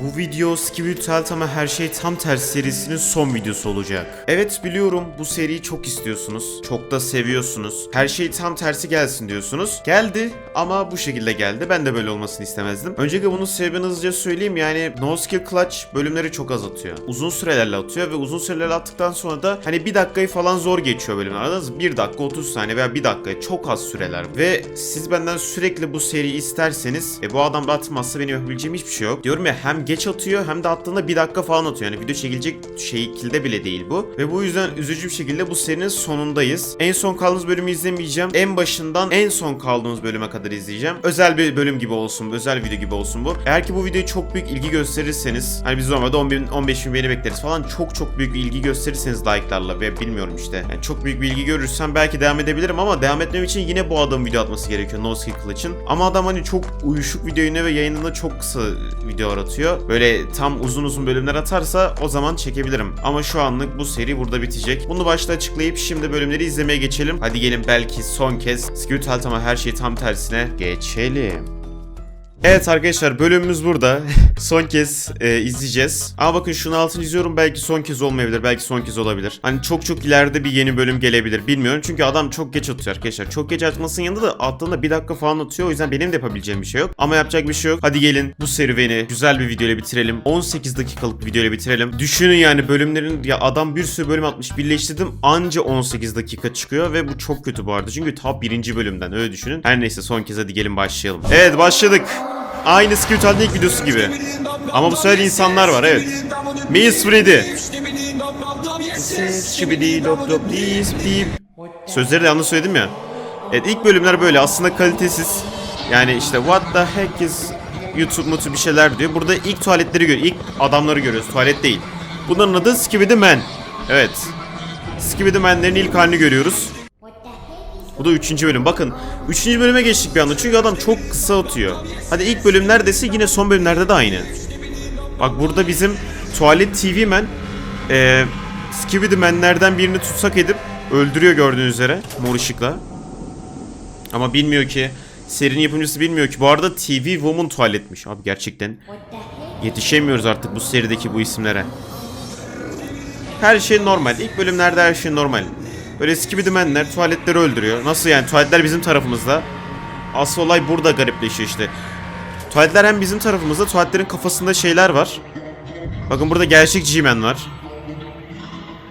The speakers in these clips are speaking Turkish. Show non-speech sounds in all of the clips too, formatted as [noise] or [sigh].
Bu video Skibütelt ama her şey tam tersi serisinin son videosu olacak. Evet biliyorum bu seriyi çok istiyorsunuz. Çok da seviyorsunuz. Her şey tam tersi gelsin diyorsunuz. Geldi ama bu şekilde geldi. Ben de böyle olmasını istemezdim. Öncelikle bunun sebebini hızlıca söyleyeyim. Yani No Skill Clutch bölümleri çok az atıyor. Uzun sürelerle atıyor ve uzun sürelerle attıktan sonra da hani bir dakikayı falan zor geçiyor bölümler. Anladınız mı? 1 dakika 30 saniye veya 1 dakika çok az süreler. Ve siz benden sürekli bu seriyi isterseniz e, bu adam da atmazsa benim yapabileceğim hiçbir şey yok. Diyorum ya hem geç atıyor hem de attığında bir dakika falan atıyor. Yani video çekilecek şekilde bile değil bu. Ve bu yüzden üzücü bir şekilde bu serinin sonundayız. En son kaldığımız bölümü izlemeyeceğim. En başından en son kaldığımız bölüme kadar izleyeceğim. Özel bir bölüm gibi olsun. Özel video gibi olsun bu. Eğer ki bu videoya çok büyük ilgi gösterirseniz hani biz normalde 10 bin, 15 bin beğeni bekleriz falan. Çok çok büyük bir ilgi gösterirseniz like'larla ve bilmiyorum işte. Yani çok büyük bir ilgi görürsem belki devam edebilirim ama devam etmem için yine bu adamın video atması gerekiyor. No Skill Clutch'ın. Ama adam hani çok uyuşuk videoyu ve yayınında çok kısa video atıyor. Böyle tam uzun uzun bölümler atarsa o zaman çekebilirim. Ama şu anlık bu seri burada bitecek. Bunu başta açıklayıp şimdi bölümleri izlemeye geçelim. Hadi gelin belki son kez Skewtalt ama her şey tam tersine geçelim. Evet arkadaşlar bölümümüz burada. [laughs] son kez e, izleyeceğiz. Ama bakın şunu altını çiziyorum belki son kez olmayabilir. Belki son kez olabilir. Hani çok çok ileride bir yeni bölüm gelebilir. Bilmiyorum çünkü adam çok geç atıyor arkadaşlar. Çok geç atmasının yanında da attığında bir dakika falan atıyor. O yüzden benim de yapabileceğim bir şey yok. Ama yapacak bir şey yok. Hadi gelin bu serüveni güzel bir videoyla bitirelim. 18 dakikalık bir videoyla bitirelim. Düşünün yani bölümlerin ya adam bir sürü bölüm atmış. Birleştirdim anca 18 dakika çıkıyor ve bu çok kötü bu arada. Çünkü ta birinci bölümden öyle düşünün. Her neyse son kez hadi gelin başlayalım. Evet başladık. Aynı Skewtal'ın ilk videosu gibi. Ama bu sefer insanlar var evet. Miss Freddy. Sözleri de yanlış söyledim ya. Evet ilk bölümler böyle aslında kalitesiz. Yani işte what the heck is YouTube mutu bir şeyler diyor. Burada ilk tuvaletleri görüyoruz. İlk adamları görüyoruz. Tuvalet değil. Bunların adı Skibidi Man. Evet. Skibidi Man'lerin ilk halini görüyoruz. Bu da 3. bölüm. Bakın 3. bölüme geçtik bir anda. Çünkü adam çok kısa atıyor. Hadi ilk bölüm neredeyse yine son bölümlerde de aynı. Bak burada bizim Tuvalet TV Man eee Skibidi Man'lerden birini tutsak edip öldürüyor gördüğünüz üzere mor ışıkla. Ama bilmiyor ki serinin yapımcısı bilmiyor ki bu arada TV Woman tuvaletmiş. Abi gerçekten yetişemiyoruz artık bu serideki bu isimlere. Her şey normal. İlk bölümlerde her şey normal. Böyle skibidimenler tuvaletleri öldürüyor. Nasıl yani? Tuvaletler bizim tarafımızda. Asıl olay burada garipleşiyor işte. Tuvaletler hem bizim tarafımızda, tuvaletlerin kafasında şeyler var. Bakın burada gerçek G-Man var.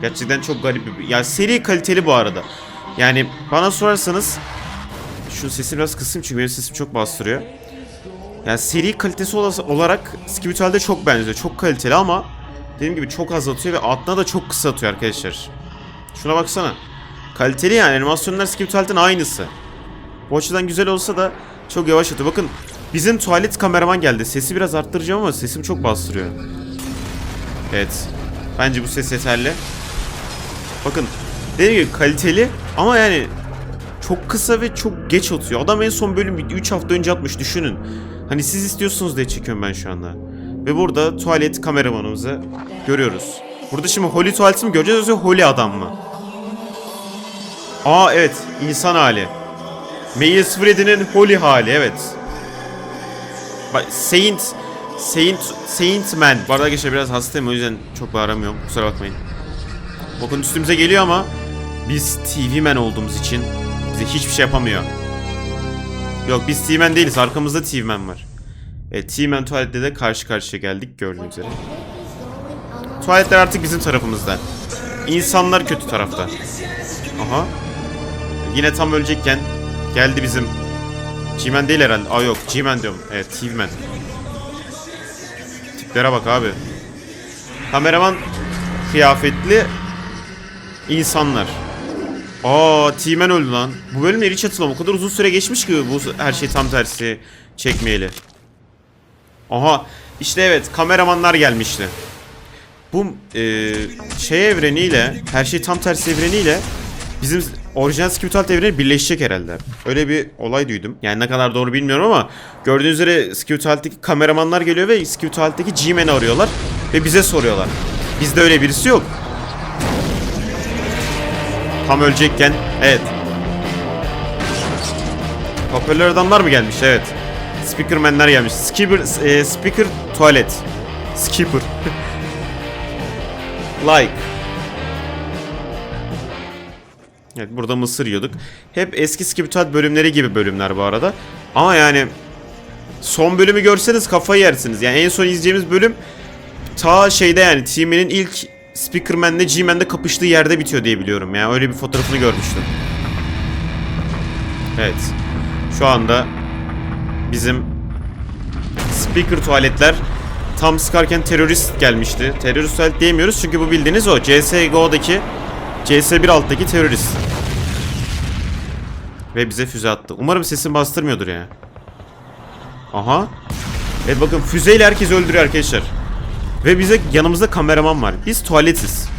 Gerçekten çok garip bir... Ya seri kaliteli bu arada. Yani bana sorarsanız... Şu sesini biraz kısayım çünkü benim sesim çok bastırıyor. Yani seri kalitesi olarak Skibitual'de çok benziyor. Çok kaliteli ama dediğim gibi çok az atıyor ve altına da çok kısa atıyor arkadaşlar. Şuna baksana. Kaliteli yani animasyonlar Skibitual'den aynısı. Bu açıdan güzel olsa da çok yavaş atıyor. Bakın bizim tuvalet kameraman geldi. Sesi biraz arttıracağım ama sesim çok bastırıyor. Evet. Bence bu ses yeterli. Bakın dediğim gibi kaliteli ama yani çok kısa ve çok geç atıyor. Adam en son bölüm 3 hafta önce atmış düşünün. Hani siz istiyorsunuz diye çekiyorum ben şu anda. Ve burada tuvalet kameramanımızı görüyoruz. Burada şimdi Holly tuvaleti mi göreceğiz yoksa Holly adam mı? Aa evet insan hali. Maze Freddy'nin Holly hali evet. Bak Saint Saint Saint Man. Bu arada arkadaşlar biraz hastayım o yüzden çok bağıramıyorum. Kusura bakmayın. Bakın üstümüze geliyor ama biz TV Man olduğumuz için bize hiçbir şey yapamıyor. Yok biz TV Man değiliz. Arkamızda TV Man var. Evet TV Man tuvalette de karşı karşıya geldik gördüğünüz üzere. Tuvaletler artık bizim tarafımızda. İnsanlar kötü tarafta. Aha. Yine tam ölecekken geldi bizim G-Man değil herhalde. Aa yok G-Man diyorum. Evet TV-Man. Tiplere bak abi. Kameraman kıyafetli insanlar. Aa T-Man öldü lan. Bu bölümleri hiç hatırlamam. O kadar uzun süre geçmiş ki bu her şey tam tersi çekmeyeli. Aha işte evet kameramanlar gelmişti. Bu e, şey evreniyle her şey tam tersi evreniyle bizim orijinal Skewtalt evreni birleşecek herhalde. Öyle bir olay duydum. Yani ne kadar doğru bilmiyorum ama gördüğünüz üzere Skewtalt'teki kameramanlar geliyor ve Skewtalt'teki G-Man'i arıyorlar ve bize soruyorlar. Bizde öyle birisi yok. Tam ölecekken evet. Hoparlör adamlar mı gelmiş? Evet. Speakerman'ler gelmiş. Skipper, e, speaker tuvalet. Skipper. [laughs] like. Evet burada mısır yiyorduk. Hep eski Skiptuat bölümleri gibi bölümler bu arada. Ama yani son bölümü görseniz kafayı yersiniz. Yani en son izleyeceğimiz bölüm ta şeyde yani Team'in ilk Speakerman'le G-Man'de kapıştığı yerde bitiyor diye biliyorum. Yani öyle bir fotoğrafını görmüştüm. Evet. Şu anda bizim speaker tuvaletler tam sıkarken terörist gelmişti. Terörist tuvalet diyemiyoruz çünkü bu bildiğiniz o. CSGO'daki CS1 alttaki terörist. Ve bize füze attı. Umarım sesim bastırmıyordur ya. Aha. Evet bakın füzeyle herkes öldürüyor arkadaşlar. Ve bize yanımızda kameraman var. Biz tuvaletiz.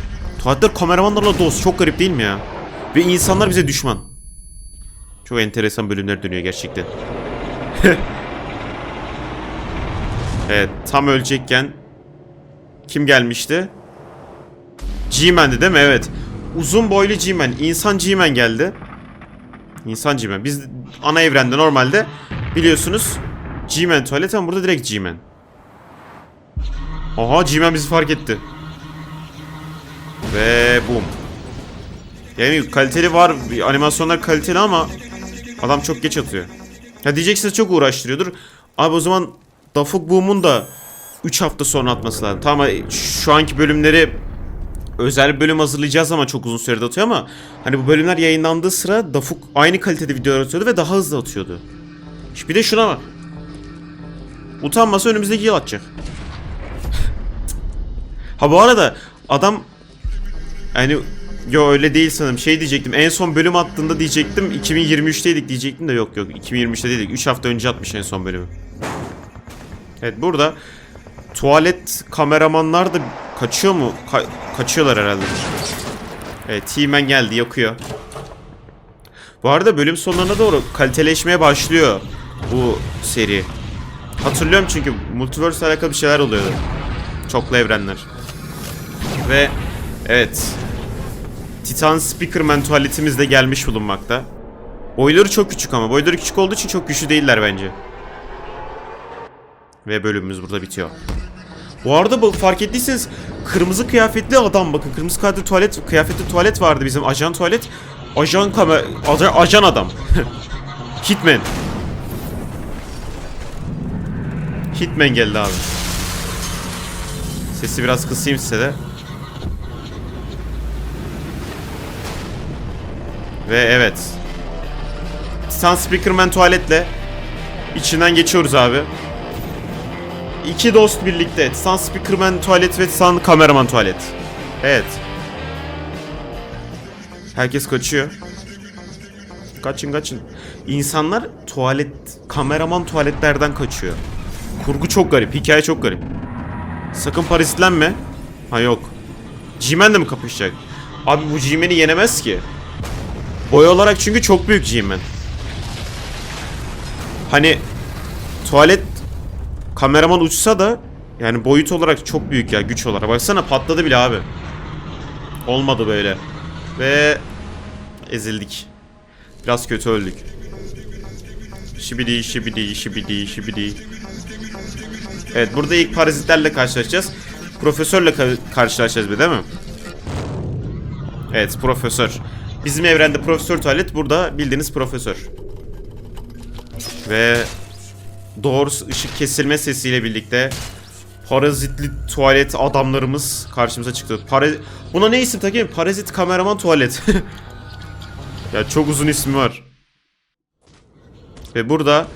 Tuvaletler kameramanlarla dost. Çok garip değil mi ya? Ve insanlar bize düşman. Çok enteresan bölümler dönüyor gerçekten. [laughs] evet tam ölecekken kim gelmişti? G-Man'di değil mi? Evet. Uzun boylu G-Man. İnsan G-Man geldi. İnsan G-Man. Biz ana evrende normalde biliyorsunuz G-Man tuvalet ama burada direkt G-Man. Aha G-Man bizi fark etti. Ve boom. Yani kaliteli var. Animasyonlar kaliteli ama adam çok geç atıyor. Ya diyeceksiniz çok uğraştırıyordur. Abi o zaman Dafuk Boom'un da 3 hafta sonra atması lazım. Tamam şu anki bölümleri özel bölüm hazırlayacağız ama çok uzun sürede atıyor ama hani bu bölümler yayınlandığı sıra Dafuk aynı kalitede videolar atıyordu ve daha hızlı atıyordu. Şimdi bir de şuna bak. Utanmasa önümüzdeki yıl atacak. ha bu arada adam yani yo öyle değil sanırım. Şey diyecektim. En son bölüm attığında diyecektim 2023'teydik diyecektim de yok yok 2023'te değildik. 3 hafta önce atmış en son bölümü. Evet burada tuvalet kameramanlar da kaçıyor mu? Ka- kaçıyorlar herhalde. Evet T-Man geldi yakıyor. Bu arada bölüm sonlarına doğru kaliteleşmeye başlıyor bu seri. Hatırlıyorum çünkü Multiverse alakalı bir şeyler oluyordu. Çoklu evrenler. Ve evet Titan Speakerman tuvaletimiz de gelmiş bulunmakta. Boyları çok küçük ama. Boyları küçük olduğu için çok güçlü değiller bence. Ve bölümümüz burada bitiyor. Bu arada bu fark ettiyseniz kırmızı kıyafetli adam bakın. Kırmızı kıyafetli tuvalet, kıyafetli tuvalet vardı bizim ajan tuvalet. Ajan kamer ajan, ajan adam. [laughs] Hitman. Hitman geldi abi. Sesi biraz kısayım size de. Ve evet. Titan Speakerman tuvaletle içinden geçiyoruz abi. İki dost birlikte. Titan Speakerman tuvalet ve Titan Kameraman tuvalet. Evet. Herkes kaçıyor. Kaçın kaçın. İnsanlar tuvalet, kameraman tuvaletlerden kaçıyor. Kurgu çok garip, hikaye çok garip. Sakın parazitlenme. Ha yok. G-Man de mi kapışacak? Abi bu G-Man'i yenemez ki. Boy olarak çünkü çok büyük G-Man. Hani tuvalet kameraman uçsa da yani boyut olarak çok büyük ya güç olarak. Baksana patladı bile abi. Olmadı böyle. Ve ezildik. Biraz kötü öldük. Şibidi şibidi şibidi şibidi. Evet burada ilk parazitlerle karşılaşacağız. Profesörle ka- karşılaşacağız bir değil mi? Evet profesör. Bizim evrende profesör tuvalet burada bildiğiniz profesör. Ve doğru ışık kesilme sesiyle birlikte parazitli tuvalet adamlarımız karşımıza çıktı. Para Buna ne isim takayım? Parazit kameraman tuvalet. [laughs] ya çok uzun ismi var. Ve burada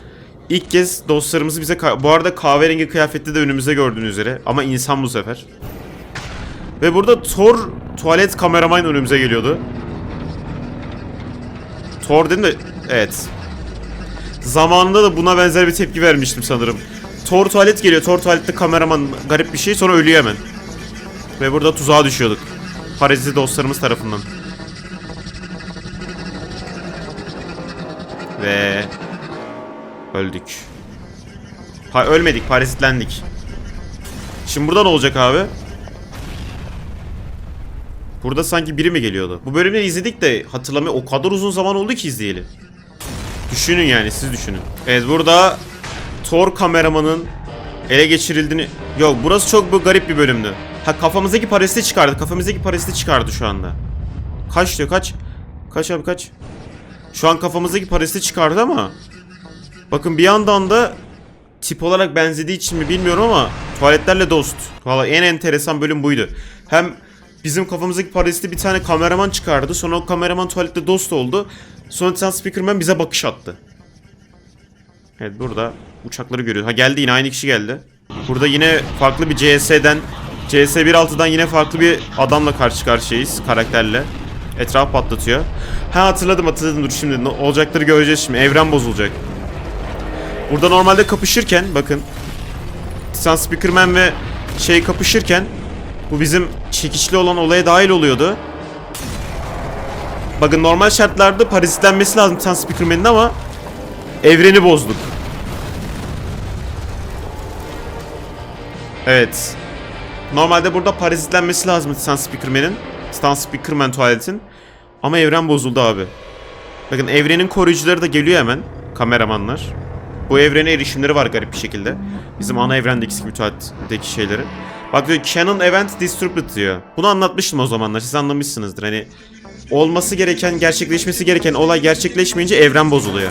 ilk kez dostlarımızı bize bu arada kahverengi kıyafetli de önümüzde gördüğünüz üzere ama insan bu sefer. Ve burada Thor tuvalet kameraman önümüze geliyordu. Thor dedim de evet. Zamanında da buna benzer bir tepki vermiştim sanırım. Thor tuvalet geliyor. Thor tuvalette kameraman garip bir şey sonra ölüyor hemen. Ve burada tuzağa düşüyorduk. Parazit dostlarımız tarafından. Ve öldük. Ha ölmedik, parazitlendik. Şimdi burada ne olacak abi? Burada sanki biri mi geliyordu? Bu bölümleri izledik de hatırlamaya o kadar uzun zaman oldu ki izleyeli. Düşünün yani siz düşünün. Evet burada Thor kameramanın ele geçirildiğini... Yok burası çok bu garip bir bölümdü. Ha kafamızdaki parasiti çıkardı. Kafamızdaki parasiti çıkardı şu anda. Kaç diyor kaç? Kaç abi kaç? Şu an kafamızdaki parasiti çıkardı ama... Bakın bir yandan da tip olarak benzediği için mi bilmiyorum ama tuvaletlerle dost. Valla en enteresan bölüm buydu. Hem bizim kafamızdaki parasiti bir tane kameraman çıkardı. Sonra o kameraman tuvalette dost oldu. Sonra bir tane speakerman bize bakış attı. Evet burada uçakları görüyoruz. Ha geldi yine aynı kişi geldi. Burada yine farklı bir CS'den CS 1.6'dan yine farklı bir adamla karşı karşıyayız karakterle. Etraf patlatıyor. Ha hatırladım hatırladım dur şimdi ne olacakları göreceğiz şimdi. Evren bozulacak. Burada normalde kapışırken bakın Titan Speakerman ve şey kapışırken bu bizim çekiçli olan olaya dahil oluyordu. Bakın normal şartlarda parazitlenmesi lazım Titan Speakerman'in ama evreni bozduk. Evet. Normalde burada parazitlenmesi lazım Titan Speakerman'in. Titan Speakerman tuvaletin. Ama evren bozuldu abi. Bakın evrenin koruyucuları da geliyor hemen. Kameramanlar. Bu evrene erişimleri var garip bir şekilde. Bizim ana evrendeki gibi tuvaletteki şeyleri. Bak diyor Canon Event Distributed diyor. Bunu anlatmıştım o zamanlar. Siz anlamışsınızdır. Hani olması gereken, gerçekleşmesi gereken olay gerçekleşmeyince evren bozuluyor.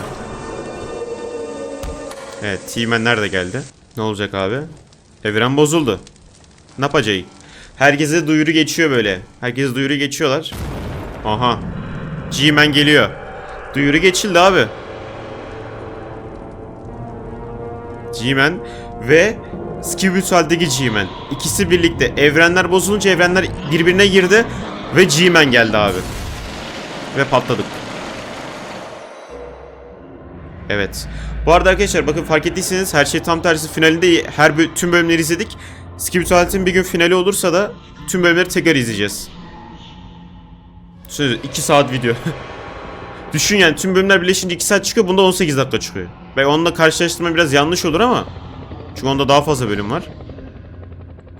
Evet, T-Man nerede geldi? Ne olacak abi? Evren bozuldu. Ne yapacağız? Herkese duyuru geçiyor böyle. Herkese duyuru geçiyorlar. Aha. G-Man geliyor. Duyuru geçildi abi. G-Man ve Skibuthal'deki G-Man. İkisi birlikte. Evrenler bozulunca evrenler birbirine girdi ve G-Man geldi abi. Ve patladık. Evet. Bu arada arkadaşlar bakın fark ettiyseniz her şey tam tersi finalinde her tüm bölümleri izledik. Skip Tuvalet'in bir gün finali olursa da tüm bölümleri tekrar izleyeceğiz. Söz 2 saat video. [laughs] Düşün yani tüm bölümler birleşince 2 saat çıkıyor bunda 18 dakika çıkıyor. Ve onunla karşılaştırma biraz yanlış olur ama çünkü onda daha fazla bölüm var.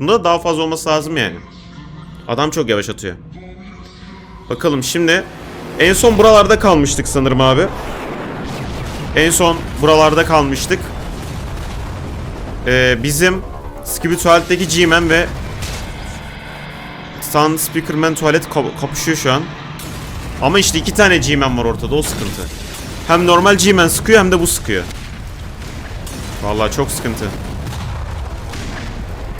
Bunda da daha fazla olması lazım yani. Adam çok yavaş atıyor. Bakalım şimdi en son buralarda kalmıştık sanırım abi. En son buralarda kalmıştık. Ee, bizim Skibidi tuvaletteki G-Man ve Stan Speakerman tuvalet kap- kapışıyor şu an. Ama işte iki tane G-Man var ortada o sıkıntı. Hem normal G-Man sıkıyor hem de bu sıkıyor. Vallahi çok sıkıntı.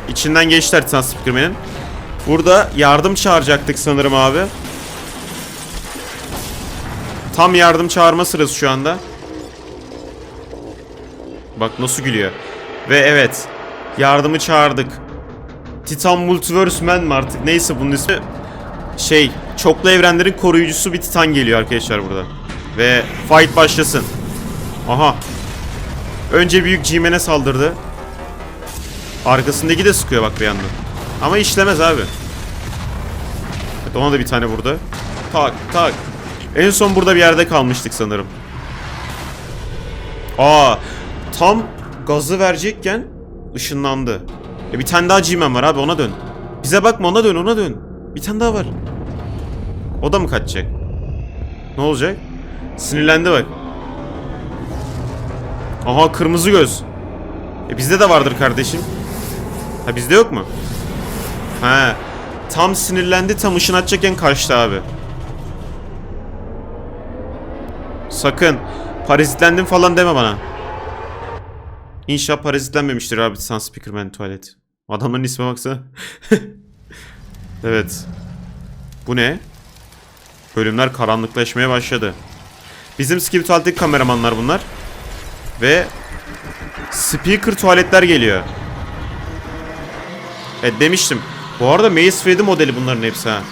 İçinden geçtiler Stan Speakerman'in. Burada yardım çağıracaktık sanırım abi. Tam yardım çağırma sırası şu anda. Bak nasıl gülüyor. Ve evet. Yardımı çağırdık. Titan Multiverse Man mi artık? Neyse bunun ismi. Şey. Çoklu evrenlerin koruyucusu bir Titan geliyor arkadaşlar burada. Ve fight başlasın. Aha. Önce büyük G-Man'e saldırdı. Arkasındaki de sıkıyor bak bir yandan. Ama işlemez abi. Evet, ona da bir tane vurdu. Tak tak. En son burada bir yerde kalmıştık sanırım. Aa, tam gazı verecekken ışınlandı. E bir tane daha G-Man var abi ona dön. Bize bakma ona dön ona dön. Bir tane daha var. O da mı kaçacak? Ne olacak? Sinirlendi bak. Aha kırmızı göz. E bizde de vardır kardeşim. Ha bizde yok mu? Ha. Tam sinirlendi tam ışın atacakken kaçtı abi. Sakın. Parazitlendim falan deme bana. İnşallah parazitlenmemiştir abi Sun Speakerman tuvalet. Adamların isme baksana. [laughs] evet. Bu ne? Bölümler karanlıklaşmaya başladı. Bizim skip tuvaletteki kameramanlar bunlar. Ve speaker tuvaletler geliyor. Evet demiştim. Bu arada Maze Freddy modeli bunların hepsi ha.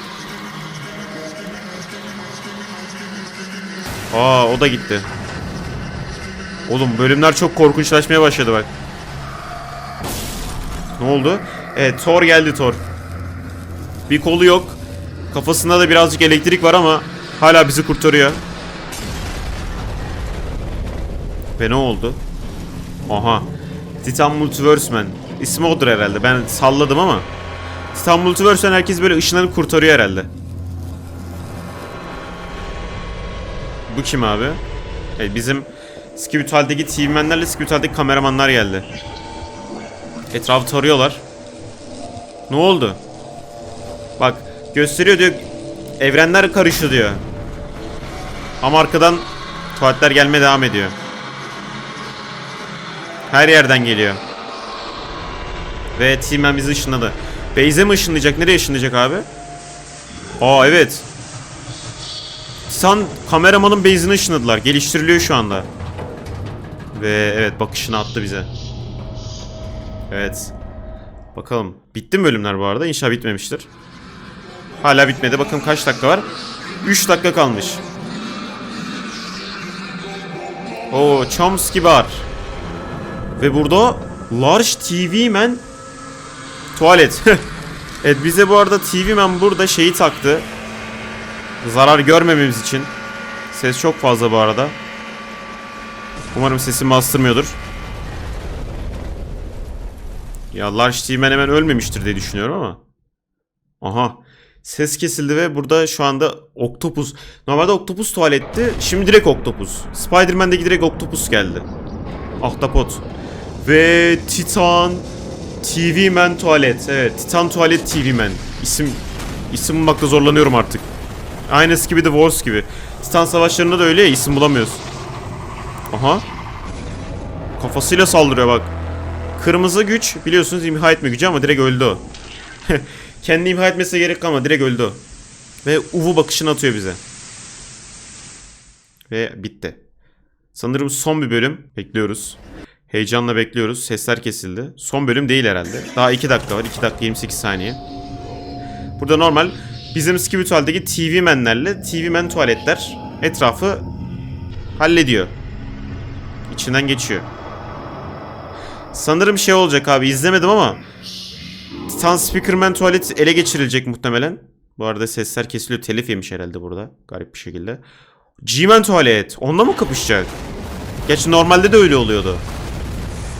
Aa o da gitti. Oğlum bölümler çok korkunçlaşmaya başladı bak. Ne oldu? Evet Thor geldi Thor. Bir kolu yok. Kafasında da birazcık elektrik var ama hala bizi kurtarıyor. Ve ne oldu? Aha. Titan Multiverse Man. İsmi odur herhalde. Ben salladım ama. Titan Multiverse Man herkes böyle ışınlanıp kurtarıyor herhalde. Bu kim abi? Evet, bizim Skibithal'deki teammenlerle Skibithal'deki kameramanlar geldi. Etrafı tarıyorlar. Ne oldu? Bak gösteriyor diyor. Evrenler karıştı diyor. Ama arkadan tuvaletler gelmeye devam ediyor. Her yerden geliyor. Ve Teamman bizi ışınladı. Beyze mi ışınlayacak? Nereye ışınlayacak abi? Aa evet. Titan kameramanın base'ini ışınladılar. Geliştiriliyor şu anda. Ve evet bakışını attı bize. Evet. Bakalım. Bitti mi bölümler bu arada? İnşallah bitmemiştir. Hala bitmedi. Bakın kaç dakika var? 3 dakika kalmış. Oo, Chomsky var. Ve burada Large TV Man tuvalet. [laughs] evet bize bu arada TV Man burada şeyi taktı. Zarar görmememiz için. Ses çok fazla bu arada. Umarım sesimi bastırmıyordur. Ya Large TV Man hemen ölmemiştir diye düşünüyorum ama. Aha. Ses kesildi ve burada şu anda Octopus. Normalde Octopus tuvaletti. Şimdi direkt Octopus. Spider-Man'deki direkt Octopus geldi. Ahtapot. Ve Titan TV Man tuvalet. Evet, Titan tuvalet TV Man. İsim isim bulmakta zorlanıyorum artık. Aynısı gibi The Wars gibi. Titan savaşlarında da öyle ya isim bulamıyoruz. Aha. Kafasıyla saldırıyor bak. Kırmızı güç biliyorsunuz imha etme gücü ama direkt öldü o. [laughs] Kendi imha etmesine gerek kalmadı. Direkt öldü o. Ve uvu bakışını atıyor bize. Ve bitti. Sanırım son bir bölüm. Bekliyoruz. Heyecanla bekliyoruz. Sesler kesildi. Son bölüm değil herhalde. Daha 2 dakika var. 2 dakika 28 saniye. Burada normal bizim Skibitual'deki TV menlerle TV men tuvaletler etrafı hallediyor. İçinden geçiyor. Sanırım şey olacak abi izlemedim ama Titan Speakerman tuvalet ele geçirilecek muhtemelen. Bu arada sesler kesiliyor. Telif yemiş herhalde burada. Garip bir şekilde. G-Man tuvalet. Onunla mı kapışacak? Gerçi normalde de öyle oluyordu.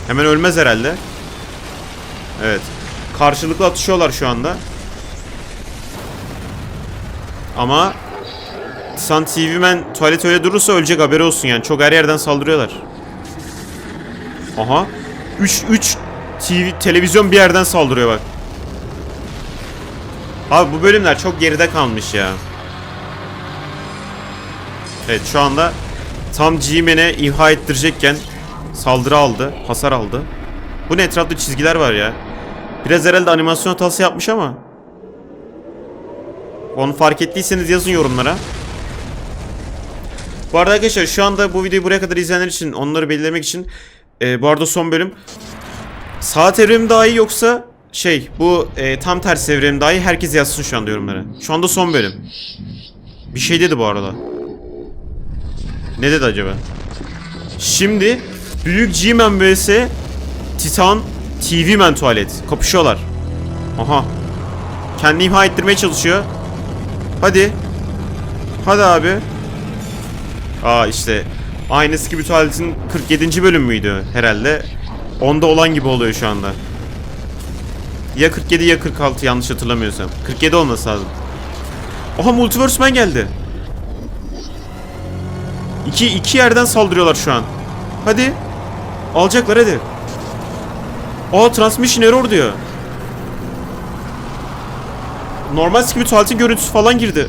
Hemen ölmez herhalde. Evet. Karşılıklı atışıyorlar şu anda. Ama Titan TV Man tuvalet öyle durursa ölecek haberi olsun yani. Çok her yerden saldırıyorlar. Aha. 3 3 TV televizyon bir yerden saldırıyor bak. Abi bu bölümler çok geride kalmış ya. Evet şu anda tam G-Man'e imha ettirecekken saldırı aldı, hasar aldı. Bu ne etrafta çizgiler var ya. Biraz herhalde animasyon hatası yapmış ama. Onu fark ettiyseniz yazın yorumlara. Bu arada arkadaşlar şu anda bu videoyu buraya kadar izleyenler için onları belirlemek için e, bu arada son bölüm saat evrimi daha iyi yoksa şey bu e, tam tersi evrenim daha iyi herkes yazsın şu anda yorumlara. Şu anda son bölüm. Bir şey dedi bu arada. Ne dedi acaba? Şimdi Büyük G-Man vs Titan TV Man tuvalet. Kapışıyorlar. Aha. Kendi imha ettirmeye çalışıyor. Hadi. Hadi abi. Aa işte aynısı gibi tuvaletin 47. bölüm müydü herhalde? Onda olan gibi oluyor şu anda. Ya 47 ya 46 yanlış hatırlamıyorsam. 47 olması lazım. Oha Multiverse Man geldi. İki, iki yerden saldırıyorlar şu an. Hadi. Alacaklar hadi. Aa transmission error diyor. Normal gibi tuvaletin görüntüsü falan girdi.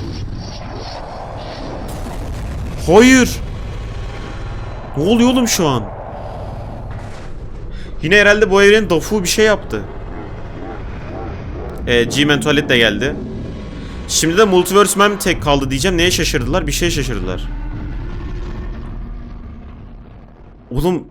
Hayır. Ne oluyor oğlum şu an? Yine herhalde bu evrenin Dafu bir şey yaptı. E, G-Man tuvalet de geldi. Şimdi de Multiverse Man tek kaldı diyeceğim. Neye şaşırdılar? Bir şey şaşırdılar. Oğlum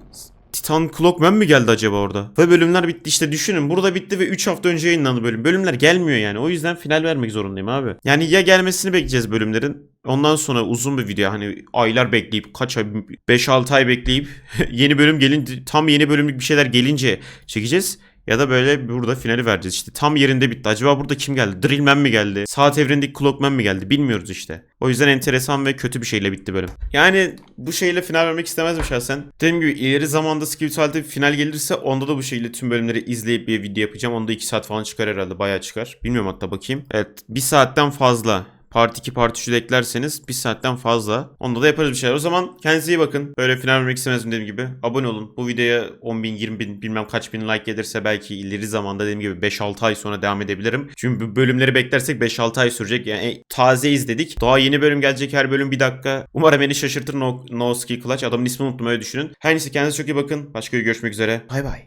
Titan Clockman mi geldi acaba orada? Ve bölümler bitti işte düşünün burada bitti ve 3 hafta önce yayınlandı bölüm. Bölümler gelmiyor yani o yüzden final vermek zorundayım abi. Yani ya gelmesini bekleyeceğiz bölümlerin. Ondan sonra uzun bir video hani aylar bekleyip kaç ay 5-6 ay bekleyip [laughs] yeni bölüm gelin tam yeni bölümlük bir şeyler gelince çekeceğiz. Ya da böyle burada finali vereceğiz işte. Tam yerinde bitti. Acaba burada kim geldi? Drillman mi geldi? Saat evrendeki Clockman mi geldi? Bilmiyoruz işte. O yüzden enteresan ve kötü bir şeyle bitti bölüm. Yani bu şeyle final vermek istemezdim şahsen. Dediğim gibi ileri zamanda bir final gelirse onda da bu şekilde tüm bölümleri izleyip bir video yapacağım. Onda 2 saat falan çıkar herhalde. Bayağı çıkar. Bilmiyorum hatta bakayım. Evet. 1 saatten fazla. Part 2 part 3'ü de eklerseniz bir saatten fazla. Onda da yaparız bir şeyler. O zaman kendinize iyi bakın. Böyle final vermek istemezdim dediğim gibi. Abone olun. Bu videoya 10 bin 20 bin bilmem kaç bin like gelirse belki ileri zamanda dediğim gibi 5-6 ay sonra devam edebilirim. Çünkü bu bölümleri beklersek 5-6 ay sürecek. Yani e, taze izledik. Daha yeni bölüm gelecek her bölüm bir dakika. Umarım beni şaşırtır No, no Skill Clutch. Adamın ismini unuttum öyle düşünün. Her neyse kendinize çok iyi bakın. Başka bir görüşmek üzere. Bay bay.